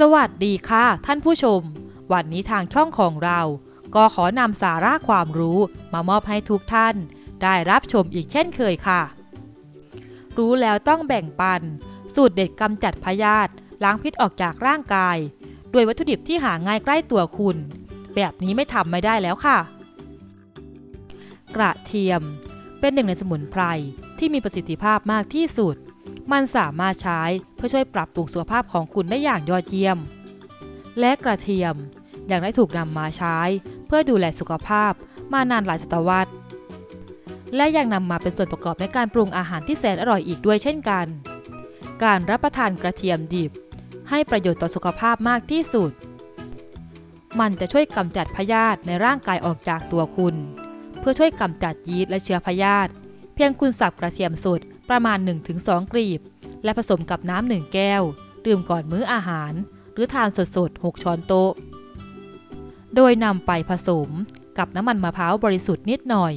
สวัสดีค่ะ ท่านผู้ชม วันนี้ทางช่องของเรา ก็ขอนำสาระความรู้มามอบให้ทุกท่าน ได้รับชมอีกเช่นเคยค่ะ รู้แล้วต้องแบ่งปัน สูตรเด็ดกำจัดพยาธิล้างพิษออกจากร่างกายโดยวัตถุดิบที่หาง่ายใกล้ตัวคุณ แบบนี้ไม่ทำไม่ได้แล้วค่ะ กระเทียม เป็นหนึ่งในสมุนไพรที่มีประสิทธิภาพมากที่สุด มันสามารถใช้เพื่อช่วยปรับปรุงสุขภาพของคุณได้อย่างยอดเยี่ยม และกระเทียมยังได้ถูกนำมาใช้ เพื่อดูแลสุขภาพมานานหลายศตวรรษ และยังนำมาเป็นส่วนประกอบในการปรุงอาหารที่แสนอร่อยอีกด้วยเช่นกัน การรับประทานกระเทียมดิบ ให้ประโยชน์ต่อสุขภาพมากที่สุด มันจะช่วยกำจัดพยาธิในร่างกายออกจากตัวคุณ เพื่อช่วยกำจัดยีสต์และเชื้อพยาธิเพียงคุณสับกระเทียมสด ประมาณ 1-2กลีบ และผสมกับน้ำหนึ่งแก้ว ดื่มก่อนมื้ออาหาร หรือทานสดๆ 6 ช้อนโต๊ะ โดยนำไปผสมกับน้ำมันมะพร้าวบริสุทธิ์นิดหน่อย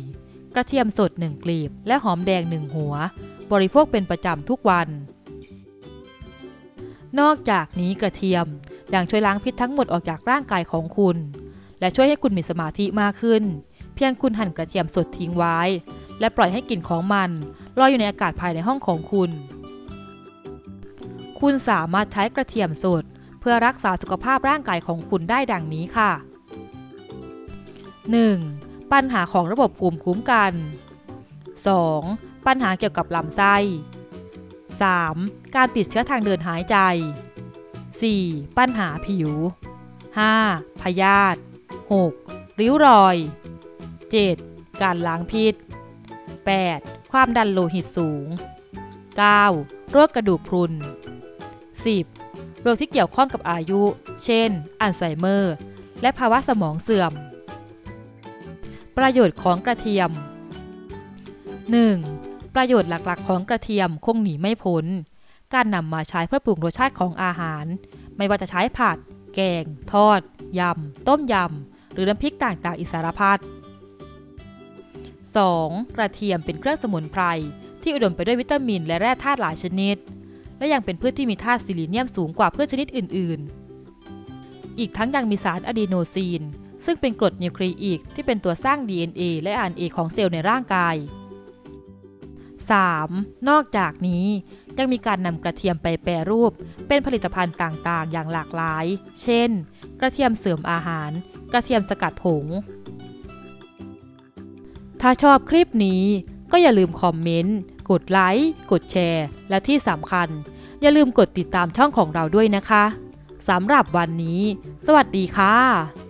กระเทียมสด 1 กลีบ และหอมแดง 1 หัว บริโภคเป็นประจำทุกวัน นอกจากนี้กระเทียมยังช่วยล้างพิษทั้งหมดออกจากร่างกายของคุณ และช่วยให้คุณมีสมาธิมากขึ้น เพียงคุณหั่นกระเทียมสดทิ้งไว้ และปล่อยให้กลิ่นของมันลอยอยู่ในอากาศภายในห้องของคุณ คุณสามารถใช้กระเทียมสดเพื่อรักษาสุขภาพร่างกายของคุณได้ดังนี้ค่ะ 1. ปัญหาของระบบภูมิคุ้มกัน 2. ปัญหาเกี่ยวกับลำไส้ 3. การติดเชื้อทางเดินหายใจ 4. ปัญหาผิว 5. พยาธิ 6. ริ้วรอย 7. การล้างพิษ 8. ความดันโลหิตสูง 9. โรคกระดูกพรุน 10. โรคที่เกี่ยวข้องกับอายุ เช่น อัลไซเมอร์ และภาวะสมองเสื่อม ประโยชน์ของกระเทียม 1. ประโยชน์หลักๆ ของกระเทียมคงหนีไม่พ้น การนำมาใช้เพื่อปรุงรสชาติของอาหาร ไม่ว่าจะใช้ผัด แกง ทอด ยำ ต้มยำ หรือน้ำพริกต่างๆ อิสารพัด 2. กระเทียมเป็นเครื่องสมุนไพร ที่อุดมไปด้วยวิตามิน และแร่ธาตุหลายชนิด และยังเป็นพืชที่มีธาตุซิลิเนียมสูงกว่าพืชชนิดอื่น ๆ อีกทั้งยังมีสารอะดีโนซีน ซึ่งเป็นกรดนิวคลีอิกที่เป็นตัวสร้าง DNA และ RNA ของเซลล์ในร่างกาย 3. นอกจากนี้ยังมีการนำกระเทียมไปแปรรูป เป็นผลิตภัณฑ์ต่างๆ อย่างหลากหลาย เช่น กระเทียมเสริมอาหาร กระเทียมสกัดผง ถ้าชอบคลิปนี้ก็อย่าลืมคอมเมนต์ กดไลค์ กดแชร์ และที่สำคัญ อย่าลืมกดติดตามช่องของเราด้วยนะคะ สำหรับวันนี้ สวัสดีค่ะ